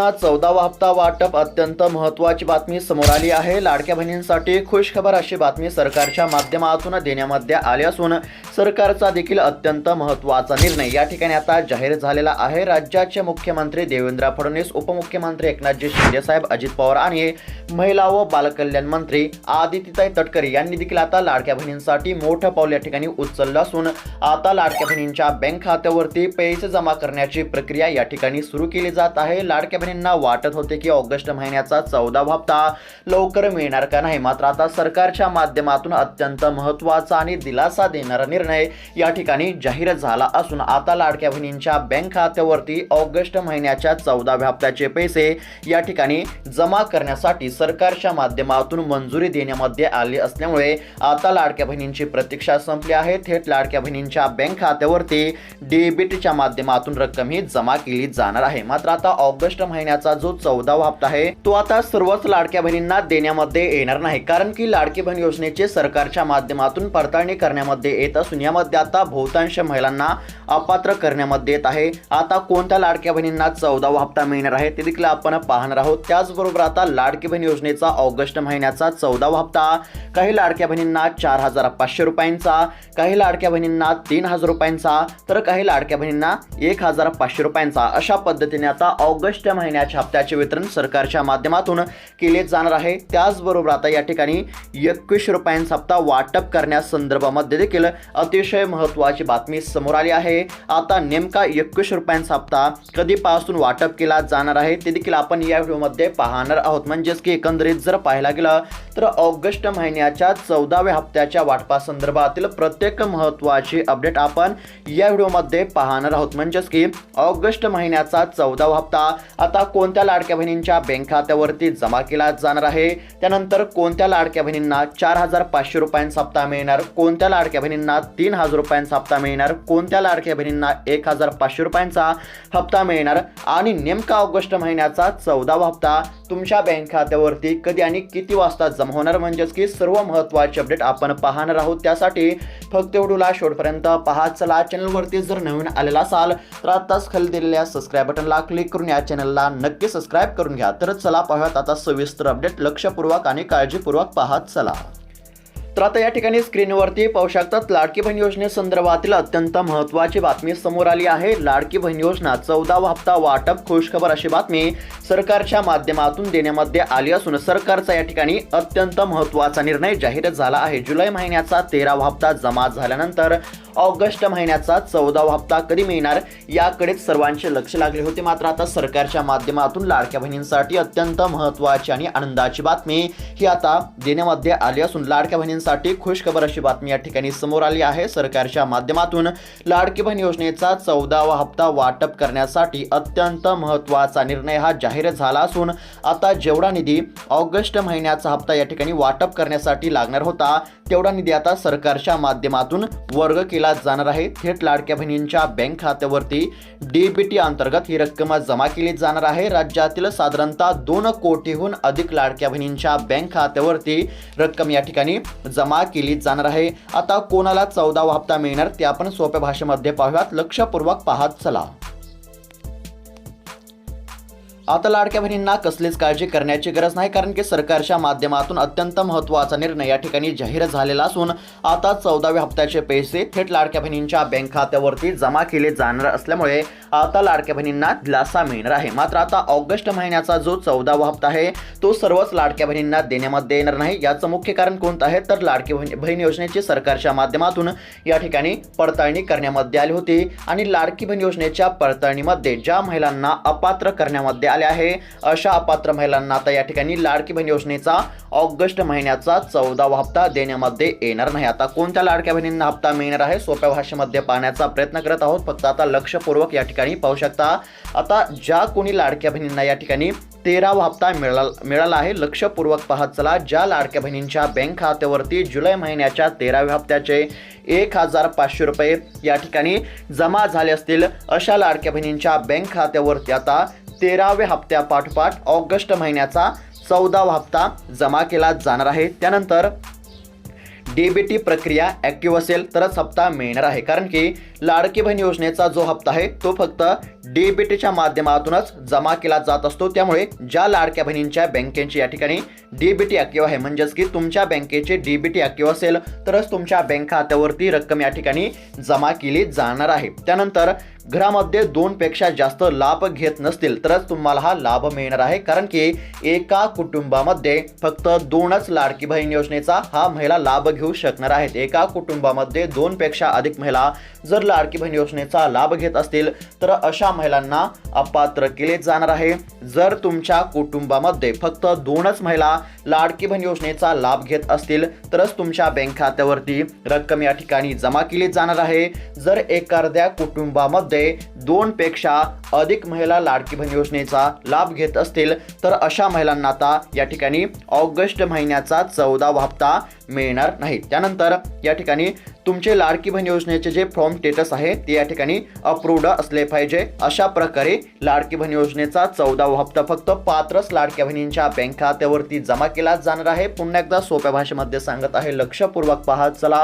चौदावा हप्ता वाटप अत्यंत महत्त्वाची बातमी समोर आली आहे. लाडक्या बहिणींसाठी खुशखबर अशी बातमी सरकारच्या माध्यमातून देण्यामध्ये आली असून सरकारचा देखील अत्यंत महत्त्वाचा निर्णय या ठिकाणी आता जाहीर झालेला आहे. राज्याचे मुख्यमंत्री देवेंद्र फडणवीस उपमुख्यमंत्री एकनाथजी शिंदेसाहेब अजित पवार आणि महिला व बालकल्याण मंत्री आदित्यताई तटकरे यांनी देखील आता लाडक्या बहिणींसाठी मोठं पाऊल या ठिकाणी उचललं असून आता लाडक्या बहिणींच्या बँक खात्यावरती पैसे जमा करण्याची प्रक्रिया या ठिकाणी सुरू केली जात आहे. लाडक्या बहिणींना वाटत होते की ऑगस्ट महिन्याचा चौदावा हप्ता लवकर मिळणार का नाही. मात्र आता सरकारच्या माध्यमातून अत्यंत महत्त्वाचा आणि दिलासा देणारा निर्णय या ठिकाणी जाहीर झाला असून आता लाडक्या बहिणींच्या बँक खात्यावरती ऑगस्ट महिन्याच्या चौदाव्या हप्त्याचे पैसे या ठिकाणी जमा करण्यासाठी सरकारच्या माध्यमातून मंजुरी देण्यामध्ये आली असल्यामुळे आता लाडक्या बहिणींची प्रतीक्षा संपली आहे. थेट लाडक्या बहिणींच्या बँक खात्यावरती डेबिटच्या माध्यमातून रक्कम ही जमा केली जाणार आहे. मात्र आता ऑगस्ट महिन्याचा जो चौदावा हप्ता आहे तो आता सर्वच लाडक्या बहिणींना देण्यामध्ये येणार नाही. कारण की लाडकी बहीण योजनेचे सरकारच्या माध्यमातून पडताळणी करण्यामध्ये येत असून यामध्ये आता बहुतांश महिलांना अपात्र करण्यामध्ये येत आहे. आता कोणत्या लाडक्या बहिणींना चौदावा हप्ता मिळणार आहे ते देखील आपण पाहणार आहोत. त्याचबरोबर आता लाडकी बहीण योजनेचा ऑगस्ट महिन्याचा चौदावा हप्ता काही लाडक्या बहिणींना चार हजार पाचशे रुपयांचा काही लाडक्या बहिणींना तीन हजार रुपयांचा तर काही लाडक्या बहिणींना एक हजार पाचशे रुपयांचा. अशा पद्धतीने आता ऑगस्ट महिन्याच्या हप्त्याचे वितरण सरकारच्या माध्यमातून केले जाणार आहे. त्याचबरोबर आता या ठिकाणी एकवीस रुपयांचा हप्ता वाटप करण्यासंदर्भामध्ये देखील अतिशय महत्त्वाची बातमी समोर आली आहे. आता नेमका एकवीस रुपयांचा हप्ता कधीपासून वाटप केला जाणार आहे ते देखील आपण या व्हिडिओमध्ये पाहणार आहोत. म्हणजेच की एकंदरीत जर पाहायला गेलं तर ऑगस्ट महिन्याच्या चौदाव्या हप्त्याच्या वाटपासंदर्भातील प्रत्येक महत्त्वाची अपडेट आपण या व्हिडिओमध्ये पाहणार आहोत. म्हणजेच की ऑगस्ट महिन्याचा चौदावा हप्ता आता कोणत्या लाडक्या बहिणींच्या बँक खात्यावरती जमा केला जाणार आहे? त्यानंतर कोणत्या लाडक्या बहिणींना चार हजार पाचशे रुपयांचा हप्ता मिळणार? कोणत्या लाडक्या बहिणींना तीन हजार रुपयांचा हप्ता मिळणार? कोणत्या लाडक्या बहिणींना एक हजार पाचशे रुपयांचा हप्ता मिळणार? आणि नेमका ऑगस्ट महिन्याचा चौदावा हप्ता तुमच्या बँक खात्यावरती कधी आणि किती वाजता जमा होणार म्हणजेच की सर्व महत्त्वाचे अपडेट आपण पाहणार आहोत. त्यासाठी फक्त व्हिडिओला शेवटपर्यंत पहा. चला चॅनलवरती जर नवीन आलेला असाल तर आत्ताच खाली दिलेल्या सबस्क्राईब बटनला क्लिक करून या चॅनलला नक्की सबस्क्राईब करून घ्या. तर चला पाहूयात आता सविस्तर अपडेट लक्षपूर्वक आणि काळजीपूर्वक पाहत चला. तर आता या ठिकाणी स्क्रीनवरती पाहू शकतात लाडकी बहीण योजनेसंदर्भातील अत्यंत महत्त्वाची बातमी समोर आली आहे. लाडकी बहीण योजना चौदावा हप्ता वाटप खुशखबर अशी बातमी सरकारच्या माध्यमातून देण्यामध्ये आली असून सरकारचा या ठिकाणी अत्यंत महत्त्वाचा निर्णय जाहीर झाला आहे. जुलै महिन्याचा तेरावा हप्ता जमा झाल्यानंतर ऑगस्ट महिन्याचा चौदावा हप्ता कधी मिळणार याकडेच सर्वांचे लक्ष लागले होते. मात्र आता सरकारच्या माध्यमातून लाडक्या बहिणींसाठी अत्यंत महत्त्वाची आणि आनंदाची बातमी ही आता देण्यामध्ये आली असून लाडक्या शेतकऱ्यांसाठी खुशखबर अशी बातमी या ठिकाणी समोर आली आहे. सरकारच्या माध्यमातून लाडकी बहीण योजनेचा चौदावा हप्ता वाटप करण्यासाठी अत्यंत महत्त्वाचा निर्णय हा जाहीर झाला असून आता जेवढा निधी ऑगस्ट महिन्याचा हप्ता या ठिकाणी वाटप करण्यासाठी लागणार होता तेवढा निधी आता सरकारच्या माध्यमातून वर्ग केला जाणार आहे. थेट लाडक्या बहिणींच्या बँक खात्यावरती डीबीटी अंतर्गत ही रक्कम जमा केली जाणार आहे. राज्यातील साधारणतः दोन कोटीहून अधिक लाडक्या बहिणींच्या बँक खात्यावरती रक्कम या ठिकाणी जमा केली जाणार आहे. आता कोणाला चौदावा हप्ता मिळणार ते आपण सोप्या भाषेमध्ये पाहूयात. लक्षपूर्वक पाहत चला. आता लाडक्या बहिणींना कसलीच काळजी करण्याची गरज नाही कारण की सरकारच्या माध्यमातून अत्यंत महत्त्वाचा निर्णय या ठिकाणी जाहीर झालेला असून आता चौदाव्या हप्त्याचे पैसे थेट लाडक्या बहिणींच्या बँक खात्यावरती जमा केले जाणार असल्यामुळे आता लाडक्या बहिणींना दिलासा मिळणार आहे. मात्र आता ऑगस्ट महिन्याचा जो चौदावा हप्ता आहे तो सर्वच लाडक्या बहिणींना देण्यामध्ये येणार नाही. याचं मुख्य कारण कोणतं आहे? तर लाडकी बहीण बहीण योजनेची सरकारच्या माध्यमातून या ठिकाणी पडताळणी करण्यामध्ये आली होती आणि लाडकी बहीण योजनेच्या पडताळणीमध्ये ज्या महिलांना अपात्र करण्यामध्ये आले आहे. अशा अपात्र महिलांना आता या ठिकाणी लाडकी बहीण योजनेचा ऑगस्ट महिन्याचा चौदावा हप्ता देण्यामध्ये येणार नाही. आता कोणत्या लाडक्या बहिणींना हप्ता मिळणार आहे? सोप्या भाषेमध्ये पाहण्याचा प्रयत्न करत आहोत. फक्त आता लक्षपूर्वक या ठिकाणी पाहू शकता. आता ज्या कोणी लाडक्या बहिणींना या ठिकाणी तेरावा हप्ता मिळाला मिळाला आहे लक्षपूर्वक पाहत चला. ज्या लाडक्या बहिणींच्या बँक खात्यावरती जुलै महिन्याच्या तेराव्या हप्त्याचे एक हजार पाचशे रुपये या ठिकाणी जमा झाले असतील अशा लाडक्या बहिणींच्या बँक खात्यावरती आता तेराव्या हप्त्यापाठोपाठ ऑगस्ट महिन्याचा चौदावा हप्ता जमा केला जाणार आहे. त्यानंतर डीबीटी प्रक्रिया ॲक्टिव्ह असेल तरच हप्ता मिळणार आहे. कारण की लाडकी बहीण योजनेचा जो हप्ता आहे तो फक्त डीबीटीच्या माध्यमातूनच जमा केला जात असतो. त्यामुळे ज्या लाडक्या बहिणींच्या बँकेची या ठिकाणी डीबीटी ऍक्टिव्ह आहे म्हणजेच की तुमच्या बँकेचे डीबीटी ऍक्टिव्ह असेल तरच तुमच्या बँक खात्यावरती रक्कम या ठिकाणी जमा केली जाणार आहे. त्यानंतर घरामध्ये दोनपेक्षा जास्त लाभ घेत नसतील तरच तुम्हाला हा लाभ मिळणार आहे. कारण की एका कुटुंबामध्ये फक्त दोनच लाडकी बहीण योजनेचा हा महिला लाभ घेऊ शकणार आहेत. एका कुटुंबामध्ये दोनपेक्षा अधिक महिला जर लाडकी बहीण योजनेचा लाभ घेत असतील तर अशा महिलांना अपात्र केले जाणार आहे. जर तुमच्या कुटुंबामध्ये फक्त दोनच महिला लाडकी बहीण योजनेचा लाभ घेत असतील तरच तुमच्या बँक खात्यावरती रक्कम या ठिकाणी जमा केली जाणार आहे. जर एखाद्या कुटुंबामध्ये दोनपेक्षा अधिक महिला लाडकी बहीण योजनेचा लाभ घेत असतील तर अशा महिलांना आता या ठिकाणी ऑगस्ट महिन्याचा चौदावा हप्ता मिळणार नाही. त्यानंतर या ठिकाणी तुमचे लाडकी बहीण योजनेचे जे फॉर्म स्टेटस आहे ते या ठिकाणी अप्रूव्ड असले पाहिजे. अशा प्रकारे लाडकी बहीण योजनेचा चौदावा हप्ता फक्त पात्रच लाडक्या बहिणींच्या बँक खात्यावरती जमा केला जाणार आहे. पुन्हा एकदा सोप्या भाषेमध्ये सांगत आहे लक्षपूर्वक पहा. चला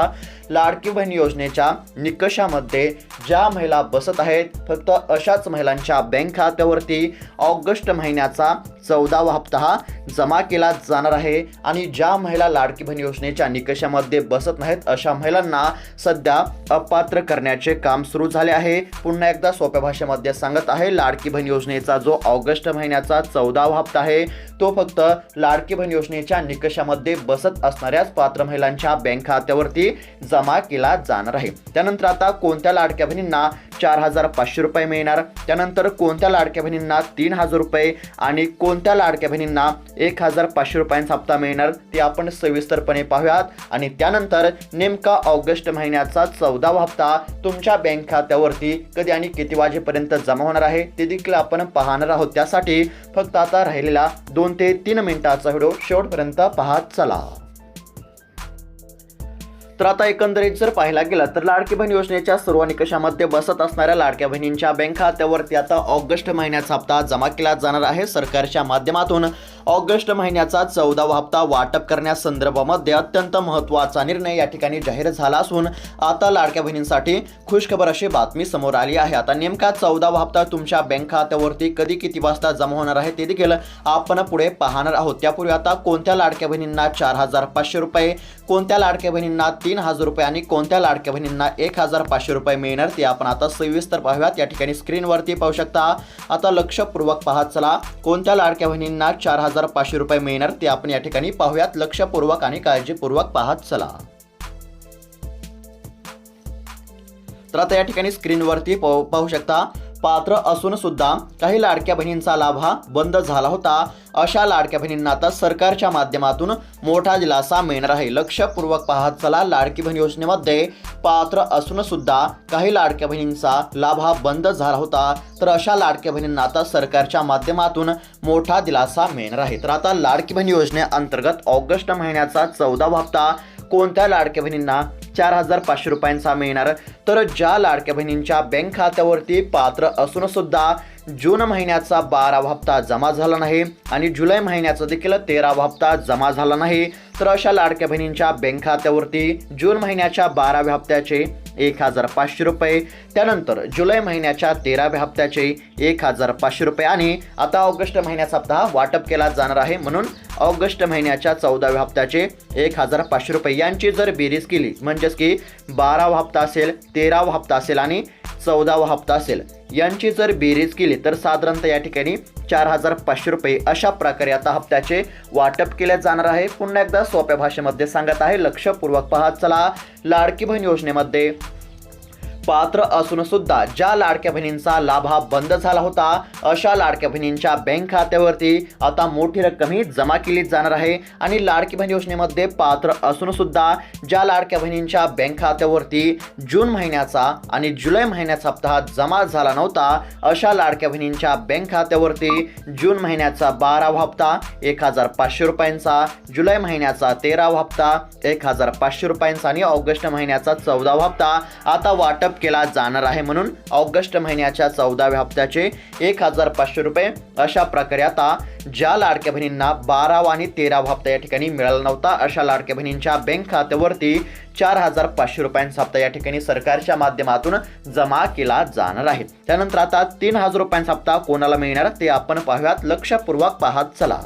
लाडकी बहीण योजनेच्या निकषामध्ये ज्या महिला बसत आहेत फक्त अशाच महिलांच्या बँक खात्यावरती ऑगस्ट महिन्याचा चौदावा हप्ता हा जमा केला जाणार आहे. आणि ज्या महिला लाडकी बहीण योजनेच्या निकषामध्ये बसत नाहीत अशा महिलांना सध्या अपात्र करण्याचे काम सुरू झाले आहे. पुन्हा एकदा सोप्या भाषेमध्ये सांगत आहे लाडकी बहीण योजनेचा जो ऑगस्ट महिन्याचा चौदावा हप्ता आहे तो फक्त लाडकी बहीण योजनेच्या निकषामध्ये बसत असणाऱ्याच पात्र महिलांच्या बँक खात्यावरती जमा केला जाणार आहे. त्यानंतर आता कोणत्या लाडक्या बहिणींना चार हजार पाचशे रुपये मिळणार. त्यानंतर कोणत्या लाडक्या बहिणींना तीन हजार रुपये आणि कोणत्या लाडक्या बहिणींना एक हजार पाचशे रुपयांचा हप्ता मिळणार ते आपण सविस्तरपणे पाहूयात. आणि त्यानंतर नेमका ऑगस्ट महिन्याचा चौदावा हप्ता तुमच्या बँक खात्यावरती कधी आणि किती वाजेपर्यंत जमा होणार आहे ते देखील आपण पाहणार आहोत. त्यासाठी फक्त आता राहिलेला दोन ते तीन मिनिटाचा व्हिडिओ शेवटपर्यंत पाहत चला. तर आता एकंदरीत जर पाहायला गेलं तर लाडकी बहीण योजनेच्या सर्व निकषामध्ये बसत असणाऱ्या लाडक्या बहिणींच्या बँक खात्यावरती आता ऑगस्ट महिन्याचा हप्ता जमा केला जाणार आहे. सरकारच्या माध्यमातून ऑगस्ट महिन्याचा चौदावा हप्ता वाटप करण्यासंदर्भामध्ये अत्यंत महत्त्वाचा निर्णय या ठिकाणी जाहीर झाला असून आता लाडक्या बहिणींसाठी खुशखबर अशी बातमी समोर आली आहे. आता नेमका चौदावा हप्ता तुमच्या बँक खात्यावरती कधी किती वाजता जमा होणार आहे ते देखील आपण पुढे पाहणार आहोत. त्यापूर्वी आता कोणत्या लाडक्या बहिणींना चार हजार पाचशे रुपये कोणत्या लाडक्या बहिणींना तीन हजार रुपये आणि कोणत्या लाडक्या बहिणींना एक हजार पाचशे रुपये मिळणार ते आपण आता सविस्तर पाहूयात. या ठिकाणी स्क्रीनवरती पाहू शकता. आता लक्षपूर्वक पाहत चला कोणत्या लाडक्या बहिणींना चार हजार पाचशे रुपये मिळणार ते आपण या ठिकाणी पाहूयात. लक्षपूर्वक आणि काळजीपूर्वक पाहत चला. तर आता या ठिकाणी स्क्रीनवरती पाहू पाहू शकता पात्र असून सुद्धा काही लाडक्या बहिणींचा लाभ हा बंद झाला होता. अशा लाडक्या बहिणींना आता सरकारच्या माध्यमातून मोठा दिलासा मिळणार आहे. लक्षपूर्वक पाहत चला लाडकी बहीण योजनेमध्ये पात्र असून सुद्धा काही लाडक्या बहिणींचा लाभ हा बंद झाला होता. तर अशा लाडक्या बहिणींना आता सरकारच्या माध्यमातून मोठा दिलासा मिळणार आहे. तर आता लाडकी बहीण योजनेअंतर्गत ऑगस्ट महिन्याचा चौदावा हप्ता. कोणत्या लाडक्या बहिणींना चार हजार पाचशे रुपयांचा मिळणार. तर ज्या लाडक्या बहिणींच्या बँक खात्यावरती पात्र असून सुद्धा जून महिन्याचा बारावा हप्ता जमा झाला नाही आणि जुलै महिन्याचा देखील तेरावा हप्ता जमा झाला नाही. तर अशा लाडक्या बहिणींच्या बँक खात्यावरती जून महिन्याच्या बाराव्या हप्त्याचे एक हजार पाचशे रुपये. त्यानंतर जुलै महिन्याच्या तेराव्या हप्त्याचे एक हजार पाचशे रुपये. आणि आता ऑगस्ट महिन्याचा हप्ता वाटप केला जाणार आहे म्हणून ऑगस्ट महिन्याच्या चौदाव्या हप्त्याचे एक हजार पाचशे रुपये यांची जर बेरीज केली म्हणजेच की बारावा हप्ता असेल तेरावा हप्ता असेल आणि चौदावा हप्ता असेल यांची जर बेरीज केली तर साधारणतः या ठिकाणी चार हजार पाचशे रुपये अशा प्रकारे आता हप्त्याचे वाटप केले जाणार आहे. पुन्हा एकदा सोप्या भाषेमध्ये सांगत आहे लक्षपूर्वक पाहत चला लाडकी बहीण योजनेमध्ये पात्र असून सुद्धा ज्या लाडक्या बहिणींचा लाभ हा बंद झाला होता अशा लाडक्या बहिणींच्या बँक खात्यावरती आता मोठी रक्कमही जमा केली जाणार आहे. आणि लाडकी बहीण योजनेमध्ये पात्र असून सुद्धा ज्या लाडक्या बहिणींच्या बँक खात्यावरती जून महिन्याचा आणि जुलै महिन्याचा हप्ता जमा झाला नव्हता अशा लाडक्या बहिणींच्या बँक खात्यावरती जून महिन्याचा बारावा हप्ता एक हजार पाचशे रुपयांचा जुलै महिन्याचा तेरावा हप्ता एक हजार पाचशे रुपयांचा आणि ऑगस्ट महिन्याचा चौदावा हप्ता. आता वाटप वाटप केला जाणार आहे म्हणून ऑगस्ट महिन्याच्या चौदाव्या हप्त्याचे एक हजार पाचशे रुपये अशा प्रकारे आता ज्या लाडक्या बहिणींना बारावा आणि तेरावा हप्ता या ठिकाणी मिळाला नव्हता अशा लाडक्या बहिणींच्या बँक खात्यावरती चार हजार पाचशे रुपयांचा हप्ता या ठिकाणी सरकारच्या माध्यमातून जमा केला जाणार आहे. त्यानंतर आता तीन हजार रुपयांचा हप्ता कोणाला मिळणार ते आपण पाहूयात. लक्षपूर्वक पाहत चला.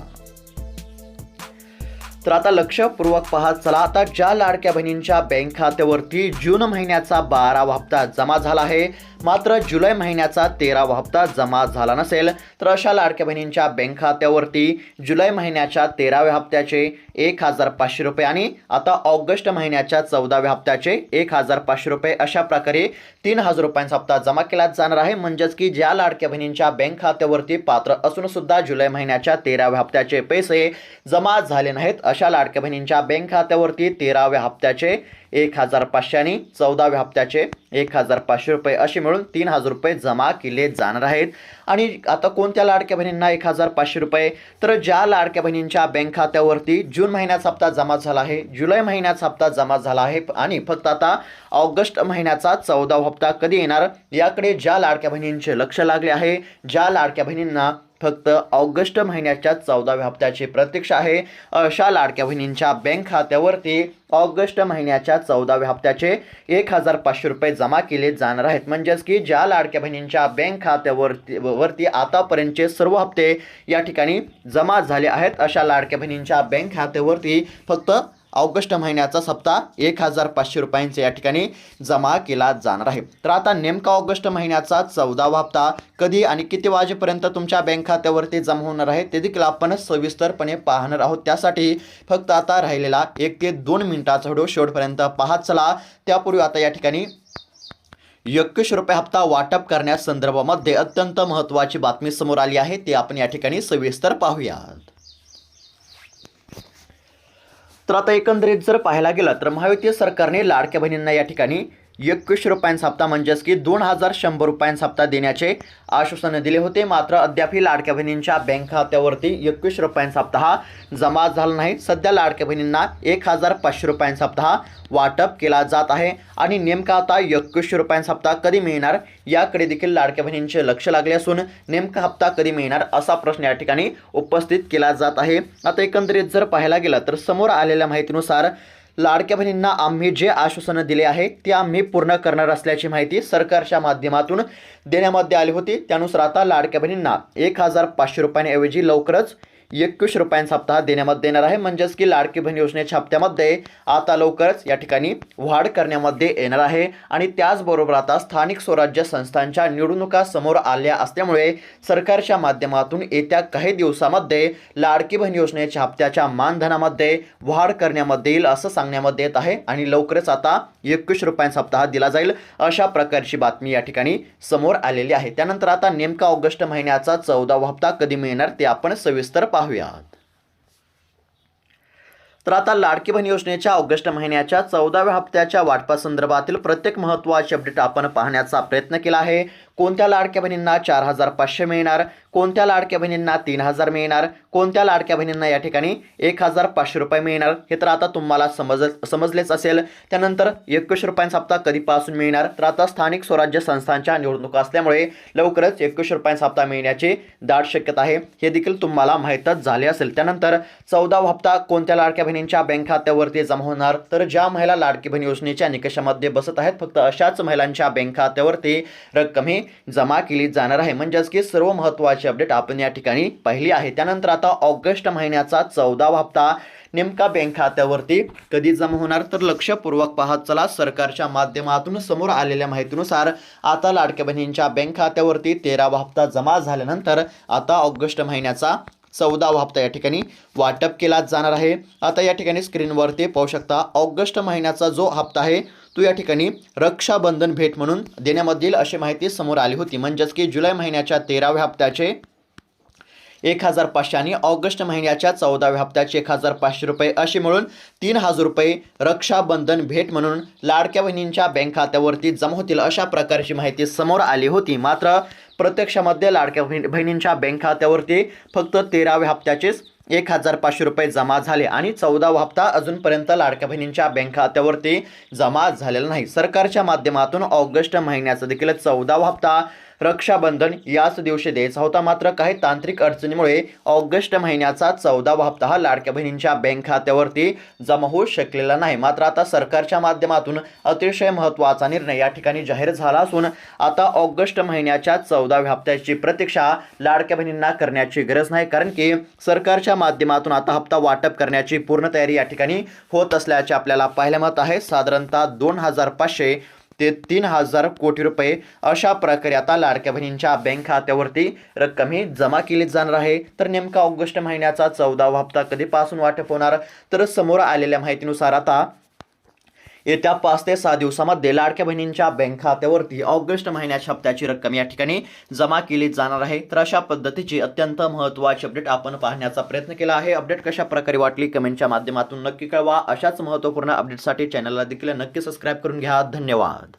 तर आता लक्षपूर्वक पाहत चला. आता ज्या लाडक्या बहिणींच्या बँक खात्यावरती जून महिन्याचा बारावा हप्ता जमा झाला आहे. मात्र जुलै महिन्याचा तेरावा हप्ता जमा झाला नसेल तर अशा लाडक्या बहिणींच्या बँक खात्यावरती जुलै महिन्याच्या तेराव्या हप्त्याचे एक हजार पाचशे रुपये आणि आता ऑगस्ट महिन्याच्या चौदाव्या हप्त्याचे एक हजार पाचशे रुपये अशा प्रकारे तीन हजार रुपयांचा हप्ता जमा केला जाणार आहे. म्हणजेच की ज्या लाडक्या बहिणींच्या बँक खात्यावरती पात्र असून सुद्धा जुलै महिन्याच्या तेराव्या हप्त्याचे पैसे जमा झाले नाहीत अशा लाडक्या बहिणींच्या बँक खात्यावरती तेराव्या हप्त्याचे एक हजार पाचशे आणि चौदाव्या हप्त्याचे एक हजार पाचशे रुपये असे मिळून तीन हजार रुपये जमा केले जाणार आहेत. आणि आता कोणत्या लाडक्या बहिणींना एक हजार पाचशे रुपये? तर ज्या लाडक्या बहिणींच्या बँक खात्यावरती जून महिन्याचा हप्ता जमा झाला आहे जुलै महिन्याचा हप्ता जमा झाला आहे आणि फक्त आता ऑगस्ट महिन्याचा चौदावा हप्ता कधी येणार? याकडे ज्या लाडक्या बहिणींचे लक्ष लागले आहे ज्या लाडक्या बहिणींना फक्त ऑगस्ट महिन्याच्या चौदाव्या हप्त्याची प्रतीक्षा आहे. अशा लाडक्या बहिणींच्या बँक खात्यावरती ऑगस्ट महिन्याच्या चौदाव्या हप्त्याचे एक हजार पाचशे रुपये जमा केले जाणार आहेत. म्हणजेच की ज्या लाडक्या बहिणींच्या बँक खात्यावरती वरती आतापर्यंतचे सर्व हप्ते या ठिकाणी जमा झाले आहेत. अशा लाडक्या बहिणींच्या बँक खात्यावरती फक्त ऑगस्ट महिन्याचा सप्ताह एक हजार पाचशे रुपयांचा या ठिकाणी जमा केला जाणार आहे. तर आता नेमका ऑगस्ट महिन्याचा चौदावा हप्ता कधी आणि किती वाजेपर्यंत तुमच्या बँक खात्यावरती जमा होणार आहे ते देखील आपण सविस्तरपणे पाहणार आहोत. त्यासाठी फक्त आता राहिलेला एक ते दोन मिनिटाचा व्हिडिओ शेवटपर्यंत पाहत चला. त्यापूर्वी आता या ठिकाणी एकवीस रुपये हप्ता वाटप करण्यासंदर्भामध्ये अत्यंत महत्त्वाची बातमी समोर आली आहे. ते आपण या ठिकाणी सविस्तर पाहूयात. तर आता एकंदरीत जर पाहायला गेलं तर महायुतीय सरकारने लाडक्या बहिणींना या ठिकाणी एकवीसशे रुपयांचा हप्ता म्हणजेच की दोन हजार शंभर रुपयांचा हप्ता देण्याचे आश्वासन दिले होते. मात्र अद्यापही लाडक्या बहिणींच्या बँक खात्यावरती एकवीस रुपयांचा हप्ता हा जमा झाला नाही. सध्या लाडक्या बहिणींना एक हजार पाचशे रुपयांचा हप्ता हा वाटप केला जात आहे आणि नेमका आता एकवीसशे रुपयांचा हप्ता कधी मिळणार याकडे देखील लाडक्या बहिणींचे लक्ष लागले असून नेमका हप्ता कधी मिळणार असा प्रश्न या ठिकाणी उपस्थित केला जात आहे. आता एकंदरीत जर पाहायला गेलं तर समोर आलेल्या माहितीनुसार लाडक्या बहिणींना आम्ही जे आश्वासनं दिले आहे ते आम्ही पूर्ण करणार असल्याची माहिती सरकारच्या माध्यमातून देण्यामध्ये आली होती. त्यानुसार आता लाडक्या बहिणींना एक हजार पाचशे रुपयांऐवजी लवकरच एकवीस रुपयांचा हप्ता देण्यामध्ये देणार आहे. म्हणजेच की लाडकी बहीण योजनेच्या हप्त्यामध्ये आता लवकरच या ठिकाणी वाढ करण्यामध्ये येणार आहे. आणि त्याचबरोबर आता स्थानिक स्वराज्य संस्थांच्या निवडणुका समोर आल्या असल्यामुळे सरकारच्या माध्यमातून येत्या काही दिवसामध्ये लाडकी बहीण योजनेच्या हप्त्याच्या मानधनामध्ये वाढ करण्यामध्ये येईल असं सांगण्यामध्ये येत आहे. आणि लवकरच आता एकवीस रुपयांचा हप्ता हा दिला जाईल अशा प्रकारची बातमी या ठिकाणी समोर आलेली आहे. त्यानंतर आता नेमका ऑगस्ट महिन्याचा चौदावा हप्ता कधी मिळणार ते आपण सविस्तर पाहूयात तर आता लाडकी बहीण योजनेच्या ऑगस्ट महिन्याच्या चौदाव्या हप्त्याच्या वाटपासंदर्भातील प्रत्येक महत्त्वाचे अपडेट आपण पाहण्याचा प्रयत्न केला आहे. कोणत्या लाडक्या बहिणींना चार हजार पाचशे मिळणार? कोणत्या लाडक्या बहिणींना तीन हजार मिळणार? कोणत्या लाडक्या बहिणींना या ठिकाणी एक हजार पाचशे रुपये मिळणार? हे तर आता तुम्हाला समज समजलेच असेल. त्यानंतर एकवीस रुपयांचा हप्ता कधीपासून मिळणार? तर आता स्थानिक स्वराज्य संस्थांच्या निवडणुका असल्यामुळे लवकरच एकवीस रुपयांचा हप्ता मिळण्याची दाट शक्यता आहे. हे देखील तुम्हाला माहीतच झाले असेल. त्यानंतर चौदावा हप्ता कोणत्या लाडक्या बहिणींच्या बँक खात्यावरती जमा होणार? तर ज्या महिला लाडकी बहीण योजनेच्या निकषामध्ये बसत आहेत फक्त अशाच महिलांच्या बँक खात्यावरती रक्कम ही जमा केली जाणार आहे. म्हणजेच की सर्व महत्त्वाचे अपडेट आपण या ठिकाणी पाहिली आहे. त्यानंतर आता ऑगस्ट महिन्याचा चौदावा हप्ता नेमका बँक खात्यावरती कधी जमा होणार? तर लक्षपूर्वक पाहत चला. सरकारच्या माध्यमातून समोर आलेल्या माहितीनुसार आता लाडक्या बहिणींच्या बँक खात्यावरती तेरावा हप्ता जमा झाल्यानंतर आता ऑगस्ट महिन्याचा चौदावा हप्ता या ठिकाणी वाटप केला जाणार आहे. आता या ठिकाणी स्क्रीनवरती पाहू शकता. ऑगस्ट महिन्याचा जो हप्ता आहे तो या ठिकाणी रक्षाबंधन भेट म्हणून देण्यामध्ये येईल अशी माहिती समोर आली होती. म्हणजेच की जुलै महिन्याच्या तेराव्या हप्त्याचे एक हजार पाचशे आणि ऑगस्ट महिन्याच्या चौदाव्या हप्त्याचे एक हजार पाचशे रुपये असे मिळून तीन हजार रुपये रक्षाबंधन भेट म्हणून लाडक्या बहिणींच्या बँक खात्यावरती जमा होतील अशा प्रकारची माहिती समोर आली होती. मात्र प्रत्यक्षामध्ये लाडक्या बहिणींच्या बँक खात्यावरती फक्त तेराव्या हप्त्याचेच एक हजार पाचशे रुपये जमा झाले आणि चौदावा हप्ता अजूनपर्यंत लाडक्या बहिणींच्या बँक खात्यावरती जमा झालेला नाही. सरकारच्या माध्यमातून ऑगस्ट महिन्याचा देखील चौदावा हप्ता रक्षाबंधन याच दिवशी द्यायचा होता. मात्र काही तांत्रिक अडचणीमुळे ऑगस्ट महिन्याचा चौदावा हप्ता हा लाडक्या बहिणींच्या बँक खात्यावरती जमा होऊ शकलेला नाही. मात्र आता सरकारच्या माध्यमातून अतिशय महत्त्वाचा निर्णय या ठिकाणी जाहीर झाला असून आता ऑगस्ट महिन्याच्या चौदाव्या हप्त्याची प्रतीक्षा लाडक्या बहिणींना करण्याची गरज नाही. कारण की सरकारच्या माध्यमातून आता हप्ता वाटप करण्याची पूर्ण तयारी या ठिकाणी होत असल्याचे आपल्याला पाहायला मिळत आहे. साधारणतः दोन हजार पाचशे ते तीन हजार कोटी रुपये अशा प्रकारे आता लाडक्या बहिणींच्या बँक खात्यावरती रक्कम ही जमा केली जाणार आहे. तर नेमका ऑगस्ट महिन्याचा चौदावा हप्ता कधीपासून वाटप होणार? तर समोर आलेल्या माहितीनुसार आता येत्या पाच ते सहा दिवसामध्ये लाडक्या बहिणींच्या बँक खात्यावरती ऑगस्ट महिन्याच्या हप्त्याची रक्कम या ठिकाणी जमा केली जाणार आहे. तर अशा पद्धतीची अत्यंत महत्त्वाची अपडेट आपण पाहण्याचा प्रयत्न केला आहे. अपडेट कशा प्रकारे वाटली कमेंटच्या माध्यमातून नक्की कळवा. अशाच महत्त्वपूर्ण अपडेटसाठी चॅनलला देखील नक्की सबस्क्राईब करून घ्या. धन्यवाद.